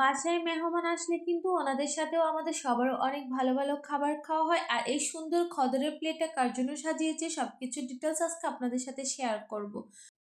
বাসায় মেহমান আসলে কিন্তু ওনাদের সাথেও আমাদের সবার অনেক ভালো ভালো খাবার খাওয়া হয়। আর এই সুন্দর খদরের প্লেটটা কার জন্য সাজিয়েছে সবকিছু ডিটেলস আজকে আপনাদের সাথে শেয়ার করব।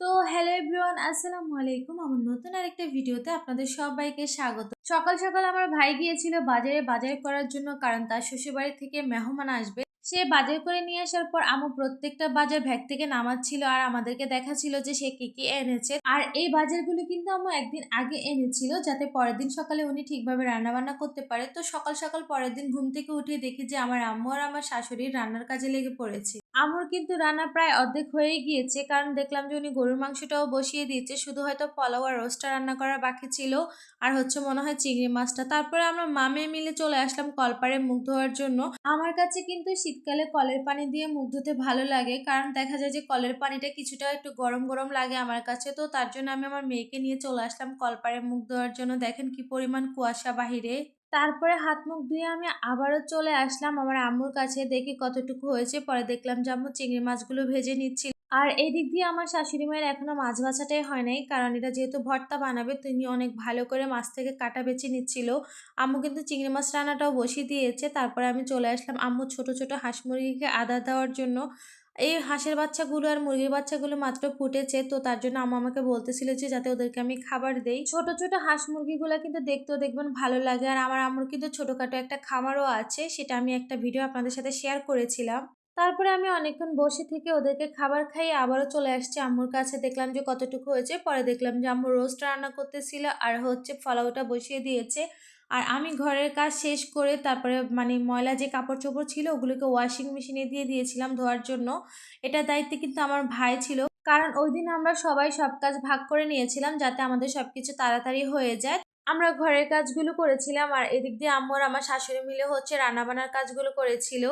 তো হ্যালো এভরিওয়ান আসসালামু আলাইকুম। আমার নতুন আরেকটা ভিডিওতে আপনাদের সবাইকে স্বাগত। সকাল সকাল আমার ভাই গিয়েছিল বাজারে। বাজার করার জন্য কারণ তার শ্বশুরবাড়ি থেকে মেহমান আসবে। সে বাজার করে নিয়ে আসার পর আমু প্রত্যেকটা বাজার ভ্যাগ থেকে নামাচ্ছিল আর আমাদেরকে দেখাচ্ছিল যে সে কি কি এনেছে। আর এই বাজারগুলো কিন্তু আমু একদিন আগে এনেছিল যাতে পরের দিন সকালে উনি ঠিকভাবে রান্নাবান্না করতে পারে। তো সকাল সকাল পরের দিন ঘুম থেকে উঠে দেখি যে আমার আম্মু আর আমার শাশুড়ি রান্নার কাজে লেগে পড়েছে। আমুর কিন্তু রান্না প্রায় অর্ধেক হয়ে গিয়েছে। কারণ দেখলাম যে উনি গরুর মাংসটাও বসিয়ে দিয়েছে। শুধু হয়তো পোলাও আর রোস্টটা রান্না করা বাকি ছিল। আর হচ্ছে মনে হয় চিংড়ি মাছটা। তারপরে আমরা মামে মিলে চলে আসলাম কলপারে মুখ ধোয়ার জন্য। আমার কাছে কিন্তু শীতকালে কলের পানি দিয়ে মুখ ধুতে ভালো লাগে। কারণ দেখা যায় যে কলের পানিটা কিছুটা একটু গরম গরম লাগে আমার কাছে। তো তার জন্য আমি আমার মেয়েকে নিয়ে চলে আসলাম কলপারে মুখ ধোয়ার জন্য। দেখেন কি পরিমাণ কুয়াশা বাহিরে। তারপরে হাত মুখ ধুয়ে আমি আবারও চলে আসলাম আমার আম্মুর কাছে দেখি কতটুকু হয়েছে। পরে দেখলাম যে আম্মু চিংড়ি মাছগুলো ভেজে নিচ্ছিল আর এই দিক দিয়ে আমার শাশুড়ি মায়ের এখনও মাছ বাছাটাই হয় নাই, কারণ এটা যেহেতু ভর্তা বানাবে, তিনি অনেক ভালো করে মাছ থেকে কাটা বেছে নিচ্ছিল। আম্মু কিন্তু চিংড়ি মাছ রান্নাটাও বসিয়ে দিয়েছে। তারপরে আমি চলে আসলাম আম্মু ছোট ছোট হাঁস মুরগিকে আদা দেওয়ার জন্য। এই হাঁসের বাচ্চাগুলো আর মুরগির বাচ্চাগুলো মাত্র ফুটেছে, তো তার জন্য আম্মু আমাকে বলতেছিল যে যাতে ওদেরকে আমি খাবার দেই। ছোট ছোট হাঁস মুরগিগুলো কিন্তু দেখতেও দেখবেন ভালো লাগে। আর আমার আম্মুর কিন্তু ছোটখাটো একটা খামারও আছে, সেটা আমি একটা ভিডিও আপনাদের সাথে শেয়ার করেছিলাম। তারপরে আমি অনেকক্ষণ বসে থেকে ওদেরকে খাবার খাইয়ে আবারও চলে আসছি আম্মুর কাছে। দেখলাম যে কতটুকু হয়েছে, পরে দেখলাম যে আম্মু রোস্ট রান্না করতেছিল আর হচ্ছে ফলাওটা বসিয়ে দিয়েছে। আর আমি ঘরের কাজ শেষ করে তারপরে মানে ময়লা যে কাপড় চোপড় ছিল ওগুলোকে ওয়াশিং মেশিনে দিয়ে দিয়েছিলাম ধোয়ার জন্য। এটা দায়িত্বে কিন্তু আমার ভাই ছিল। কারণ ওই দিন আমরা সবাই সব কাজ ভাগ করে নিয়েছিলাম যাতে আমাদের সব কিছু তাড়াতাড়ি হয়ে যায়। আমরা ঘরের কাজগুলো করেছিলাম আর এদিক দিয়ে আম্মু আর আমার শাশুড়ি মিলে হচ্ছে রান্নাবান্নার কাজগুলো করেছিল।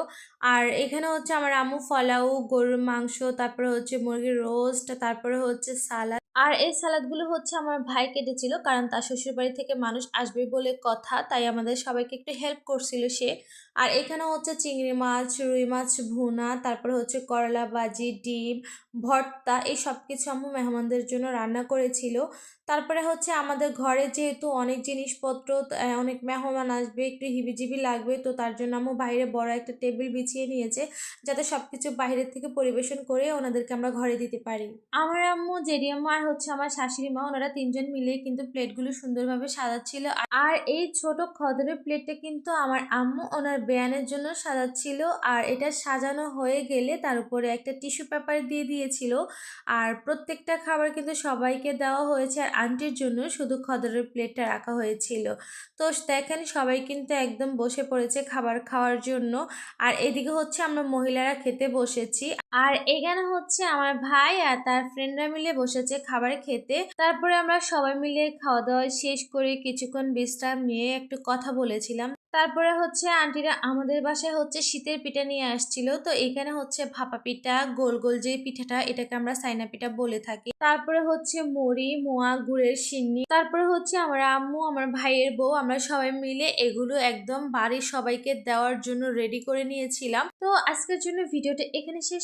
আর এখানে হচ্ছে আমার আম্মু ফলাও গরুর মাংস, তারপরে হচ্ছে মুরগির রোস্ট তারপরে হচ্ছে সালাদ আর এই সালাদগুলো হচ্ছে আমার ভাই কেটেছিল, কারণ তার শ্বশুরবাড়ি থেকে মানুষ আসবে বলে কথা, তাই আমাদের সবাইকে একটু হেল্প করছিল সে। আর এখানে হচ্ছে চিংড়ি মাছ, রুই মাছ, ভুনা, তারপরে হচ্ছে করলা বাজি ডিম, ভর্তা, এই সব কিছু আমার মেহমানদের জন্য রান্না করেছিল। তারপরে হচ্ছে আমাদের ঘরে যেহেতু অনেক জিনিসপত্র অনেক মেহমান আসবে, একটু হিবিজিবি লাগবে, তো তার জন্য আম্মু বাইরে বড় একটা টেবিল বিছিয়ে নিয়েছে, যাতে সব কিছু বাইরের থেকে পরিবেশন করে ওনাদেরকে আমরা ঘরে দিতে পারি। আমার আম্মু জেরি আম্মু আর হচ্ছে আমার শাশুড়ি মা, ওনারা তিনজন মিলে কিন্তু প্লেটগুলো সুন্দরভাবে সাজাচ্ছিল। আর এই ছোট খদরের প্লেটটা কিন্তু আমার আম্মু ওনার বেয়ানের জন্য সাজাচ্ছিল, আর এটা সাজানো হয়ে গেলে তার উপরে একটা টিস্যু পেপার দিয়ে দিয়েছিল। আর প্রত্যেকটা খাবার কিন্তু সবাইকে দেওয়া হয়েছে, আর আন্টির জন্য শুধু খদরের প্লেটটা রাখা হয়েছিল। তো দেখেন সবাই কিন্তু একদম বসে পড়েছে খাবার খাওয়ার জন্য। আর এদিকে হচ্ছে আমরা মহিলারা খেতে বসেছি। আর এখানে হচ্ছে আমার ভাই আর তার ফ্রেন্ডরা মিলে বসেছে খাবার খেতে। তারপরে আমরা সবাই মিলে খাওয়া দাওয়া শেষ করে কিছুক্ষণ বিশ্রাম নিয়ে একটু কথা বলেছিলাম। তারপরে হচ্ছে আন্টিরা আমাদের বাসায় হচ্ছে শীতের পিঠা নিয়ে আসছিল। তো এখানে হচ্ছে ভাপা পিঠা, গোল গোল যে পিঠাটা, এটাকে আমরা সাইনা পিঠা বলে থাকি। তারপরে হচ্ছে মুড়ি, মোয়া, গুড়ের সিন্নি তারপরে হচ্ছে আমার আম্মু, আমার ভাইয়ের বউ, আমরা সবাই মিলে এগুলো একদম বাড়ির সবাইকে দেওয়ার জন্য রেডি করে নিয়েছিলাম। তো আজকের জন্য ভিডিওটা এখানে শেষ।